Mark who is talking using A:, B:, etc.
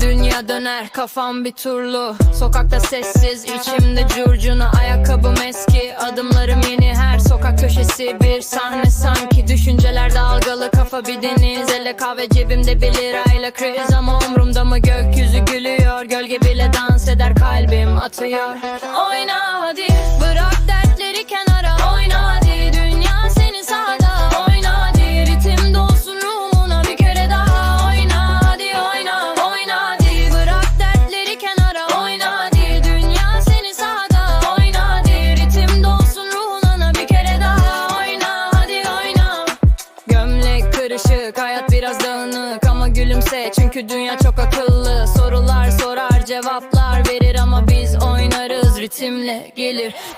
A: Dünya döner kafam bir turlu. Sokakta sessiz içimde curcuna. Ayakkabım eski adımlarım yeni. Her sokak köşesi bir sahne sanki. Düşünceler dalgalı kafa bir deniz. Elle kahve cebimde bir lirayla kriz. Ama umrumda mı? Gökyüzü gülüyor Gölge bile atıyor Oyna hadi bırak dertleri kenara. Oyna hadi dünya senin sağda Oyna hadi ritim dolsun ruhuna bir kere daha. Oyna hadi oyna oyna hadi Bırak dertleri kenara. Oyna hadi dünya senin sağda Oyna hadi ritim dolsun ruhuna bir kere daha. Oyna hadi oyna. Gömlek kırışık hayat biraz dağınık Ama gülümse. Çünkü dünya çok akıllı Sorular sorar cevaplar verir ama biz oynarız ritimle gelir